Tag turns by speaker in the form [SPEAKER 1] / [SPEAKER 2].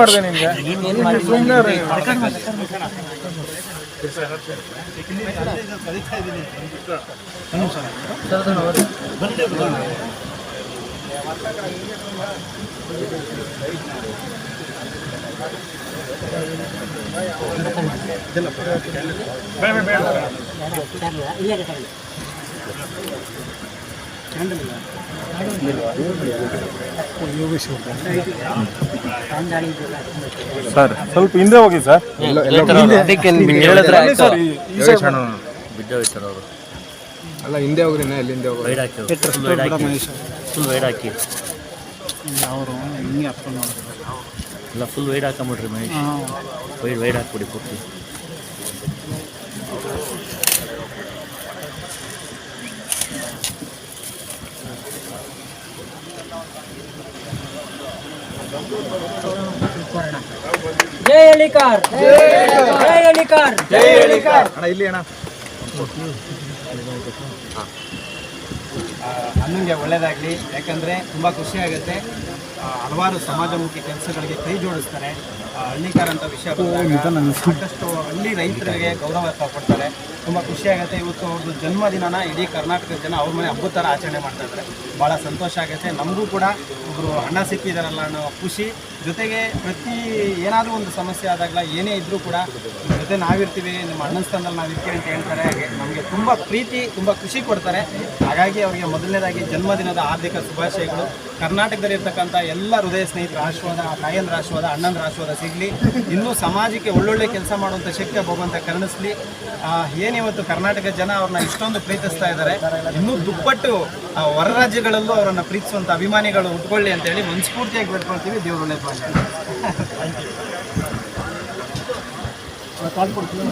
[SPEAKER 1] ಮಾಡಿದೆ ನಿನ್ಗೆ ಸುಮ್ಮನೆ ಸರ್ ಸ್ವಲ್ಪ ಹಿಂದೆ ಹೋಗಿ ಸರ್. ಎಲ್ಲ.
[SPEAKER 2] ಬಿದ್ದೋಯ್ತಾರೆ ಅವರು.
[SPEAKER 3] ಅಲ್ಲ ಹಿಂದೆ ಹೋಗ್ರಿ ನಾ ಹಿಂದೆ ಹೋಗೋದು?
[SPEAKER 2] ವೈಡ್ ಹಾಕಿ. ಫುಲ್ ವೈಡ್ ಹಾಕಿ. ಫುಲ್ ವೈಡ್ ಹಾಕಿ.
[SPEAKER 4] ಅವರು ಹಿಂಗೆ ಅಪ್ಪ
[SPEAKER 2] ಇಲ್ಲ ಫುಲ್ ವೈಡ್ ಹಾಕೊಂಬಿಡ್ರಿ ಮಹೇಶ್. ವೈಡ್ ವೈಡ್ ಹಾಕ್ಬಿಡಿ ಪೂರ್ತಿ.
[SPEAKER 5] ಜೈ ಎಳಿಕಾರ್ ಜೈ ಹಳ್ಳಿಕಾರ್
[SPEAKER 3] ಅಣ್ಣ ಇಲ್ಲಿ ಅಣ್ಣ.
[SPEAKER 4] ಅಣ್ಣಂಗೆ ಒಳ್ಳೇದಾಗಲಿ. ಯಾಕಂದರೆ ತುಂಬ ಖುಷಿ ಆಗುತ್ತೆ. ಆ, ಹಲವಾರು ಸಮಾಜಮುಖಿ ಕೆಲಸಗಳಿಗೆ ಕೈ ಜೋಡಿಸ್ತಾರೆ. ಆ, ಹಳ್ಳಿಕಾರ ವಿಷಯ ಸಾಕಷ್ಟು ಹಳ್ಳಿ ರೈತರಿಗೆ ಗೌರವ ಕೊಡ್ತಾರೆ. ತುಂಬ ಖುಷಿಯಾಗುತ್ತೆ ಇವತ್ತು ಅವ್ರದ್ದು ಜನ್ಮದಿನನ ಇಡೀ ಕರ್ನಾಟಕದ ಜನ ಅವ್ರ ಮನೆ ಹಬ್ಬದ ಥರ ಆಚರಣೆ ಮಾಡ್ತಾ ಇದ್ದಾರೆ. ಭಾಳ ಸಂತೋಷ ಆಗುತ್ತೆ. ನಮಗೂ ಕೂಡ ಒಬ್ಬರು ಅಣ್ಣ ಸಿಕ್ಕಿದಾರಲ್ಲ ಅನ್ನೋ ಖುಷಿ. ಜೊತೆಗೆ ಪ್ರತಿ ಏನಾದರೂ ಒಂದು ಸಮಸ್ಯೆ ಆದಾಗಲ ಏನೇ ಇದ್ದರೂ ಕೂಡ ಜೊತೆ ನಾವಿರ್ತೀವಿ, ನಿಮ್ಮ ಅಣ್ಣನ ಸ್ಥಾನದಲ್ಲಿ ನಾವಿರ್ತೀವಿ ಅಂತ ಹೇಳ್ತಾರೆ. ಹಾಗೆ ನಮಗೆ ತುಂಬ ಪ್ರೀತಿ, ತುಂಬ ಖುಷಿ ಕೊಡ್ತಾರೆ. ಹಾಗಾಗಿ ಅವರಿಗೆ ಮೊದಲನೇದಾಗಿ ಜನ್ಮದಿನದ ಹಾರ್ದಿಕ ಶುಭಾಶಯಗಳು. ಕರ್ನಾಟಕದಲ್ಲಿ ಇರ್ತಕ್ಕಂಥ ಎಲ್ಲ ಹೃದಯ ಸ್ನೇಹಿತರ ಆಶೀರ್ವಾದ ತಾಯಂದ್ರ ಆಶೀರ್ವಾದ, ಅಣ್ಣಂದ್ರ ಆಶೀರ್ವಾದ ಸಿಗಲಿ. ಇನ್ನೂ ಸಮಾಜಕ್ಕೆ ಒಳ್ಳೊಳ್ಳೆ ಕೆಲಸ ಮಾಡುವಂಥ ಶಕ್ತಿ ಭಗವಂತ ಕರುಣಿಸ್ಲಿ. ಏನಿವತ್ತು ಕರ್ನಾಟಕ ಜನ ಅವ್ರನ್ನ ಇಷ್ಟೊಂದು ಪ್ರೀತಿಸ್ತಾ ಇದ್ದಾರೆ. ಇನ್ನೂ ದುಪ್ಪಟ್ಟು ಹೊರ ರಾಜ್ಯಗಳಲ್ಲೂ ಅವರನ್ನು ಪ್ರೀತಿಸುವಂಥ ಅಭಿಮಾನಿಗಳು ಉಟ್ಕೊಳ್ಳಿ ಅಂತೇಳಿ ಮನಸ್ಫೂರ್ತಿಯಾಗಿ ಬೇಡ್ಕೊಳ್ತೀವಿ. ದೇವ್ರು quase por quilo.